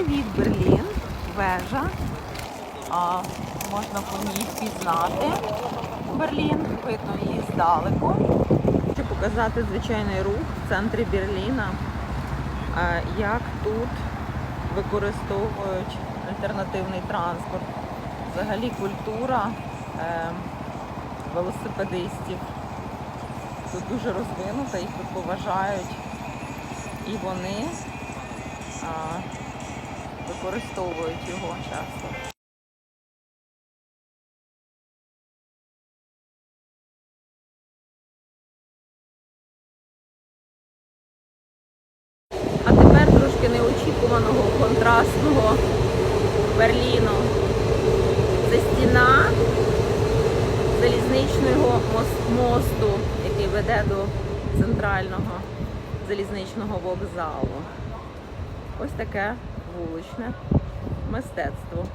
Привіт, Берлін, вежа. А, можна по ній впізнати Берлін, видно її здалеку. Хочу показати звичайний рух в центрі Берліна, як тут використовують альтернативний транспорт. Взагалі культура е, велосипедистів. Тут дуже розвинута, їх тут поважають. І вони використовують його часто. А тепер трошки неочікуваного контрастного Берліну. Це стіна залізничного мосту, який веде до центрального залізничного вокзалу. Ось таке вуличне мистецтво.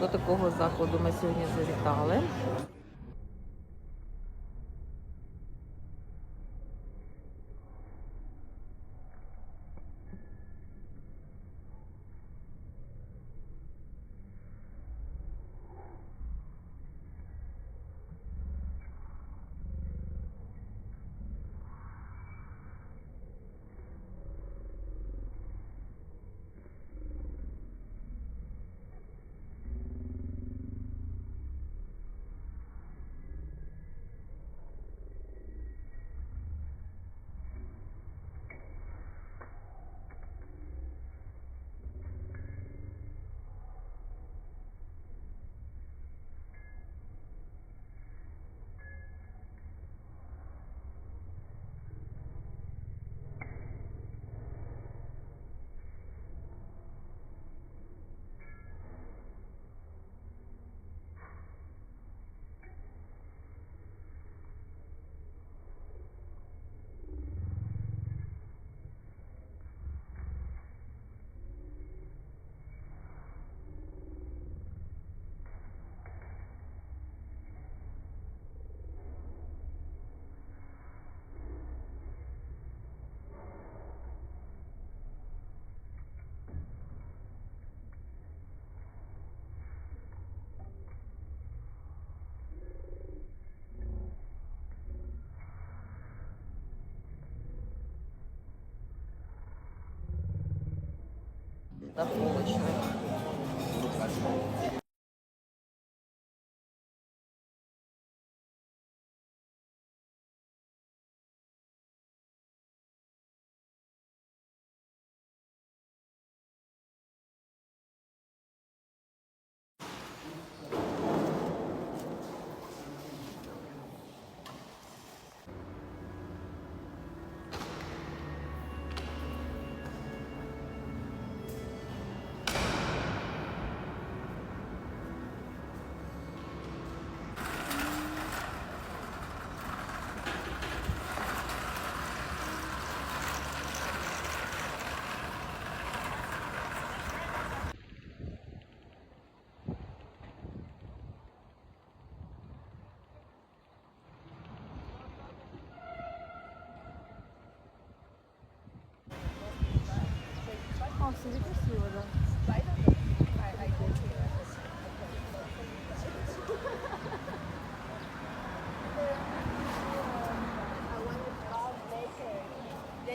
До такого закладу ми сьогодні завітали. Так, вуличний.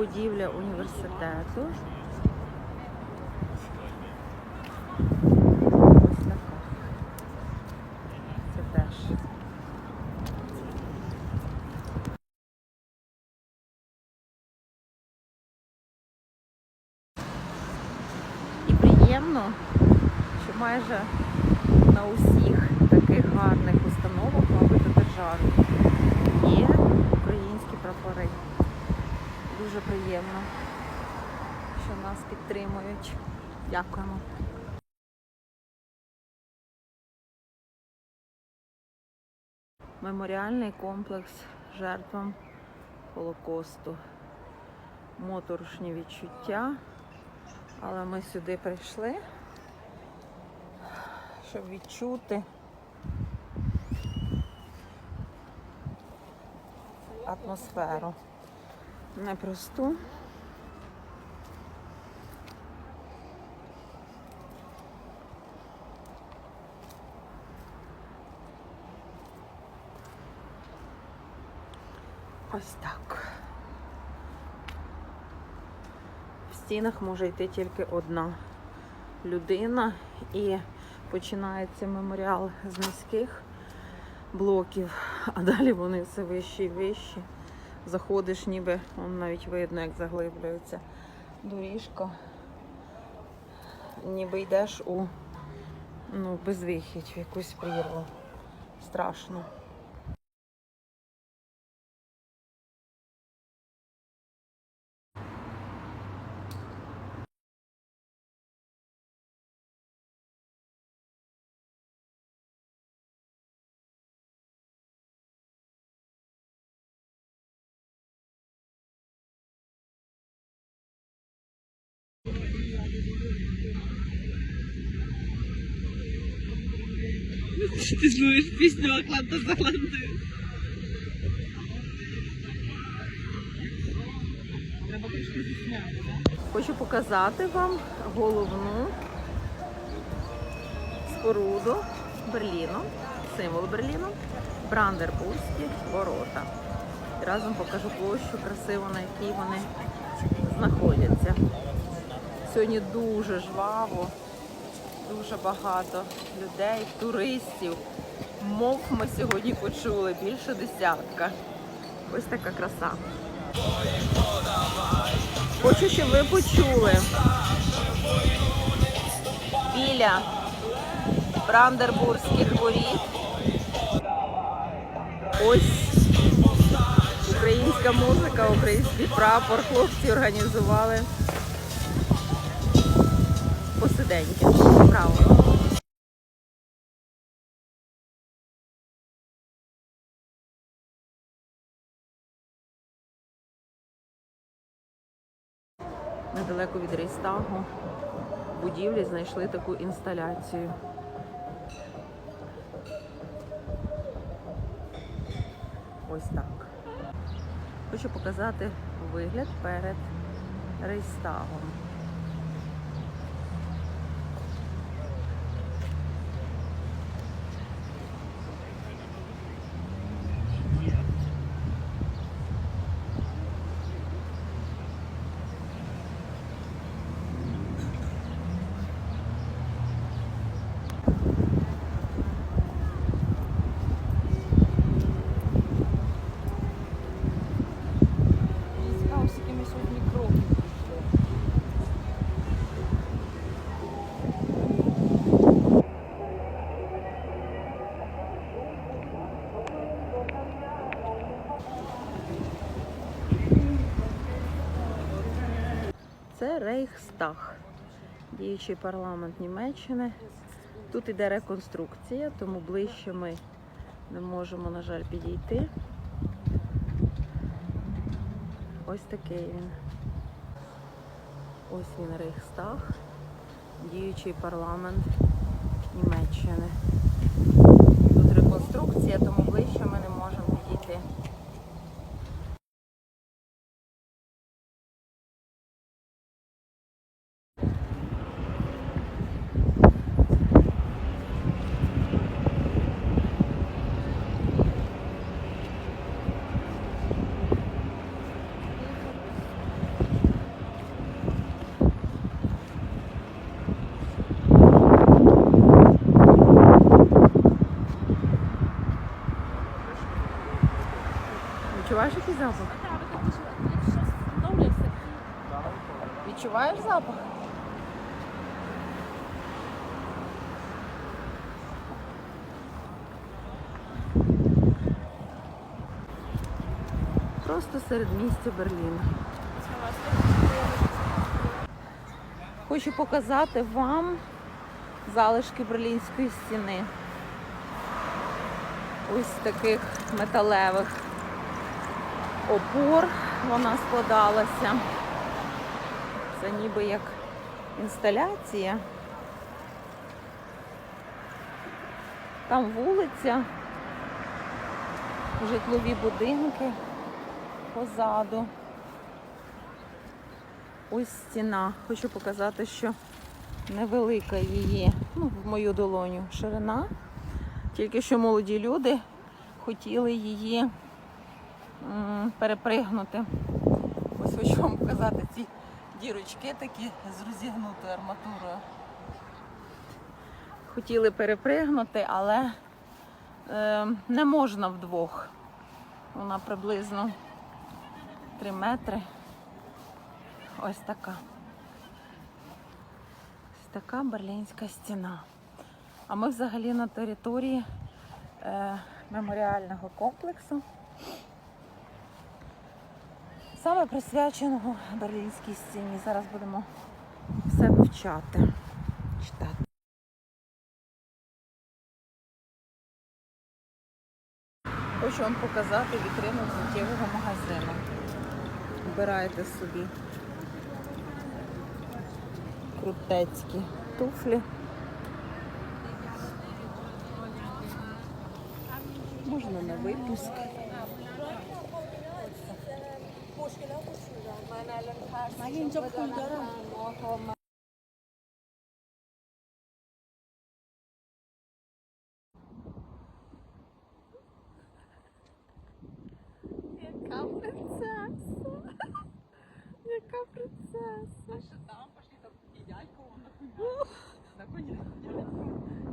Будівля університету. Ось така. Це теж. І приємно, що майже на усіх таких гарних установах, мабуть, державі є дуже приємно, що нас підтримують. Дякуємо. Меморіальний комплекс жертвам Холокосту. Моторошні відчуття, але ми сюди прийшли, щоб відчути атмосферу непросту. Ось так. В стінах може йти тільки одна людина і починається меморіал з низьких блоків, а далі вони все вищі і вищі. Заходиш, ніби Вон навіть видно, як заглиблюється доріжка. Ніби йдеш у ну, безвихідь, в якусь прірву. Страшно. Ти слухаєш пісню Атланта з Атлантою. Хочу показати вам головну споруду Берліну, символ Берліну, Брандербурзькі ворота. Разом покажу площу красиво, на якій вони знаходяться. Сьогодні дуже жваво, дуже багато людей, туристів. Мов ми сьогодні почули більше десятка. Ось така краса. Хочу, щоб ви почули. Біля Брандербурзьких воріт. Ось українська музика, український прапор. Хлопці організували посиденьки. Браво. Недалеко від Рейстагу в будівлі знайшли таку інсталяцію. Ось так. Хочу показати вигляд перед Рейстагом. Рейхстаг, діючий парламент Німеччини. Тут іде реконструкція, тому ближче ми не можемо, на жаль, підійти. Ось такий він. Ось він Рейхстаг, діючий парламент Німеччини. Тут реконструкція, тому ближче ми не можемо підійти. Відчуваєш який запах? Відчуваєш запах? Просто серед місця Берліна. Хочу показати вам залишки Берлінської стіни. Ось таких металевих опор вона складалася. Це ніби як інсталяція. Там вулиця, житлові будинки позаду. Ось стіна. Хочу показати, що невелика її, ну, в мою долоню ширина. Тільки що молоді люди хотіли її м, перепригнути. Ось хочу вам показати дірочки такі з розігнутою арматурою. Хотіли перепригнути, але е, не можна вдвох. Вона приблизно 3 метри. Ось така. Ось така берлінська стіна. А ми взагалі на території е, меморіального комплексу, саме присвяченого Берлінській стіні. Зараз будемо все вивчати, читати. Хочу вам показати вітрину взуттєвого магазину. Вибирайте собі крутецькі туфлі. Можна на випуск. Яка принцеса? Яка принцеса? А що там пошли там і дядько на коня. На коня.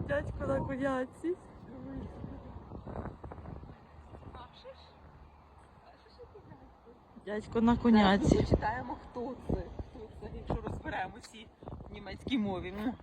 Дядько на коняці. Дядько на Зараз ми почитаємо, хто це. Хто це, якщо розберемо всі в німецькій мові. М.